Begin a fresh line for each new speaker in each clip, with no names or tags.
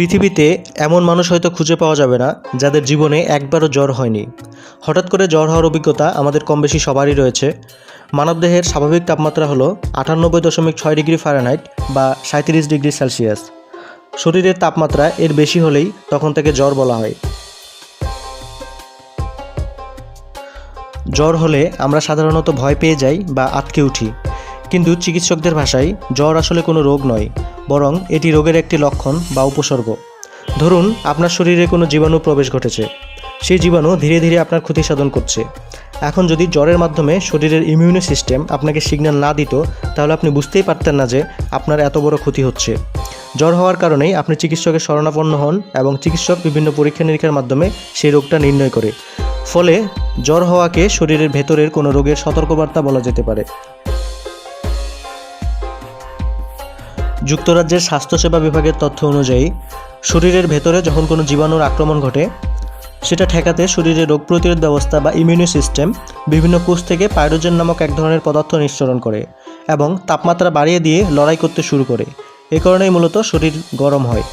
পৃথিবীতে এমন মানুষ হয়তো খুঁজে পাওয়া যাবে না, যাদের জীবনে একবারও জ্বর হয়নি। হঠাৎ করে জ্বর হওয়ার অভিজ্ঞতা আমাদের কম বেশি সবারই রয়েছে। মানবদেহের স্বাভাবিক তাপমাত্রা হলো আটানব্বই দশমিক ছয় ডিগ্রি ফারেনহাইট বা সাঁত্রিশ ডিগ্রি সেলসিয়াস। শরীরের তাপমাত্রা এর বেশি হলেই তখন থেকে জ্বর বলা হয়। জ্বর হলে আমরা সাধারণত ভয় পেয়ে যাই বা আটকে উঠি। কিন্তু চিকিৎসকদের ভাষায় জ্বর আসলে কোনো রোগ নয়, বরং এটি রোগের একটি লক্ষণ বা উপসর্গ। ধরুন, আপনার শরীরে কোনো জীবাণু প্রবেশ ঘটেছে। সেই জীবাণু ধীরে ধীরে আপনার ক্ষতি সাধন করছে। এখন যদি জ্বরের মাধ্যমে শরীরের ইমিউনি সিস্টেম আপনাকে সিগন্যাল না দিত, তাহলে আপনি বুঝতেই পারতেন না যে আপনার এত বড় ক্ষতি হচ্ছে। জ্বর হওয়ার কারণেই আপনি চিকিৎসকের শরণাপন্ন হন এবং চিকিৎসক বিভিন্ন পরীক্ষা নিরীক্ষার মাধ্যমে সেই রোগটা নির্ণয় করে। ফলে জ্বর হওয়াকে শরীরের ভেতরের কোনো রোগের সতর্কবার্তা বলা যেতে পারে। যুক্তরাজ্যের স্বাস্থ্যসেবা বিভাগের তথ্য অনুযায়ী, শরীরের ভেতরে যখন কোনো জীবাণুর আক্রমণ ঘটে, সেটা ঠেকাতে শরীরে রোগ প্রতিরোধ ব্যবস্থা বা ইমিউনি সিস্টেম বিভিন্ন কোষ থেকে পাইরোজেন নামক এক ধরনের পদার্থ নিঃসরণ করে এবং তাপমাত্রা বাড়িয়ে দিয়ে লড়াই করতে শুরু করে। এ কারণেই মূলত শরীর গরম হয়।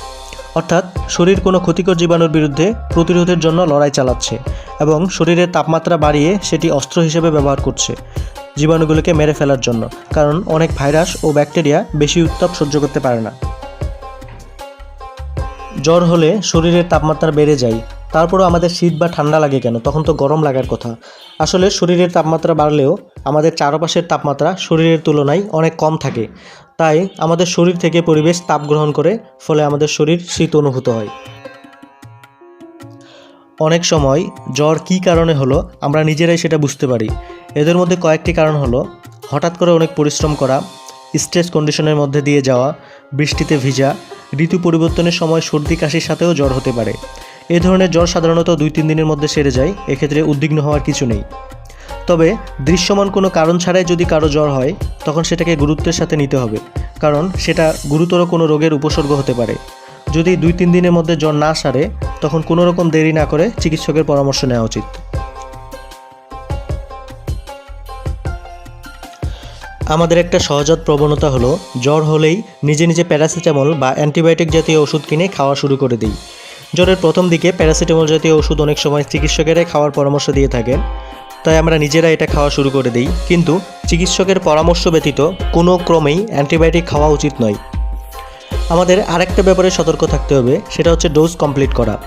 অর্থাৎ শরীর কোনো ক্ষতিকর জীবাণুর বিরুদ্ধে প্রতিরোধের জন্য লড়াই চালাচ্ছে এবং শরীরের তাপমাত্রা বাড়িয়ে সেটি অস্ত্র হিসেবে ব্যবহার করছে। জীবাণুগুলোকে মেরে ফেলার জন্য, কারণ অনেক ভাইরাস ও ব্যাকটেরিয়া বেশি উত্তাপ সহ্য করতে পারে না। জ্বর হলে শরীরের তাপমাত্রা বেড়ে যায়, তারপরও আমাদের শীত বা ঠান্ডা লাগে কেন? তখন তো গরম লাগার কথা। আসলে শরীরের তাপমাত্রা বাড়লেও আমাদের চারপাশের তাপমাত্রা শরীরের তুলনায় অনেক কম থাকে। তাই আমাদের শরীর থেকে পরিবেশ তাপ গ্রহণ করে, ফলে আমাদের শরীর শীত অনুভূত হয়। অনেক সময় জ্বর কী কারণে হলো আমরা নিজেরাই সেটা বুঝতে পারি। এদের মধ্যে কয়েকটি কারণ হলো, হঠাৎ করে অনেক পরিশ্রম করা, স্ট্রেস কন্ডিশনের মধ্যে দিয়ে যাওয়া, বৃষ্টিতে ভিজা, ঋতু পরিবর্তনের সময় সর্দি কাশির সাথেও জ্বর হতে পারে। এ ধরনের জ্বর সাধারণত দুই তিন দিনের মধ্যে সেরে যায়, এক্ষেত্রে উদ্বিগ্ন হওয়ার কিছু নেই। তবে দৃশ্যমান কোনো কারণ ছাড়াই যদি কারও জ্বর হয়, তখন সেটাকে গুরুত্বের সাথে নিতে হবে, কারণ সেটা গুরুতর কোনো রোগের উপসর্গ হতে পারে। যদি দুই তিন দিনের মধ্যে জ্বর না সারে, তখন কোনো রকম দেরি না করে চিকিৎসকের পরামর্শ নেওয়া উচিত। আমাদের একটা সহজাত প্রবণতা হলো, জ্বর হলেই নিজে নিজে প্যারাসিটামল বা অ্যান্টিবায়োটিক জাতীয় ওষুধ কিনে খাওয়া শুরু করে দিই। জ্বরের প্রথম দিকে প্যারাসিটামল জাতীয় ওষুধ অনেক সময় চিকিৎসকেরাই খাওয়ার পরামর্শ দিয়ে থাকেন। তাই আমরা নিজেরা এটা খাওয়া শুরু করে দিই। কিন্তু চিকিৎসকের পরামর্শ ব্যতীত কোনো ক্রমেই অ্যান্টিবায়োটিক খাওয়া উচিত নয়। আমাদের আরেকটা ব্যাপারে সতর্ক থাকতে হবে, সেটা হচ্ছে ডোজ কমপ্লিট করা।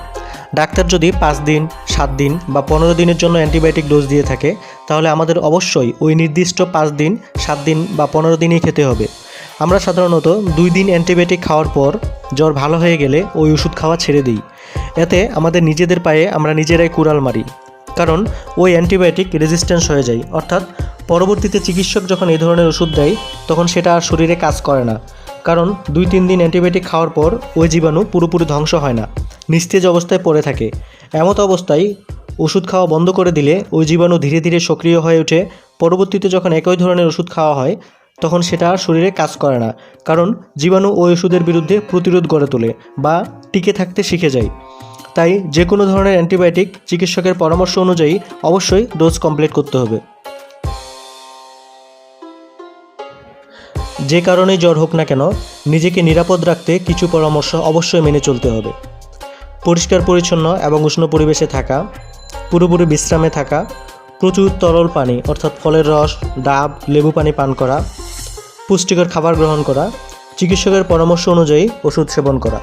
ডাক্তার যদি পাঁচ দিন, সাত দিন বা পনেরো দিনের জন্য অ্যান্টিবায়োটিক ডোজ দিয়ে থাকে, তাহলে আমাদের অবশ্যই ওই নির্দিষ্ট পাঁচ দিন, সাত দিন বা পনেরো দিনই খেতে হবে। আমরা সাধারণত দুই দিন অ্যান্টিবায়োটিক খাওয়ার পর জ্বর ভালো হয়ে গেলে ওই ওষুধ খাওয়া ছেড়ে দিই। এতে আমাদের নিজেদের পায়ে আমরা নিজেরাই কুড়াল মারি। কারণ ওই অ্যান্টিবায়োটিক রেজিস্ট্যান্স হয়ে যায়। অর্থাৎ পরবর্তীতে চিকিৎসক যখন এই ধরনের ওষুধ দেয়, তখন সেটা আর শরীরে কাজ করে না। কারণ দুই তিন দিন অ্যান্টিবায়োটিক খাওয়ার পর ওই জীবাণু পুরোপুরি ধ্বংস হয় না, নিস্তেজ অবস্থায় পড়ে থাকে। এমত অবস্থায় ওষুধ খাওয়া বন্ধ করে দিলে ওই জীবাণু ধীরে ধীরে সক্রিয় হয়ে ওঠে। পরবর্তীতে যখন একই ধরনের ওষুধ খাওয়া হয়, তখন সেটা আর শরীরে কাজ করে না, কারণ জীবাণু ওই ওষুধের বিরুদ্ধে প্রতিরোধ গড়ে তোলে বা টিকে থাকতে শিখে যায়। তাই যে কোনো ধরনের অ্যান্টিবায়োটিক চিকিৎসকের পরামর্শ অনুযায়ী অবশ্যই ডোজ কমপ্লিট করতে হবে। যে কারণেই জ্বর হোক না কেন, নিজেকে নিরাপদ রাখতে কিছু পরামর্শ অবশ্যই মেনে চলতে হবে। পরিষ্কার পরিচ্ছন্ন এবং উষ্ণ পরিবেশে থাকা, পুরোপুরি বিশ্রামে থাকা, প্রচুর তরল পানি অর্থাৎ ফলের রস, ডাব, লেবু পানি পান করা, পুষ্টিকর খাবার গ্রহণ করা, চিকিৎসকের পরামর্শ অনুযায়ী ওষুধ সেবন করা।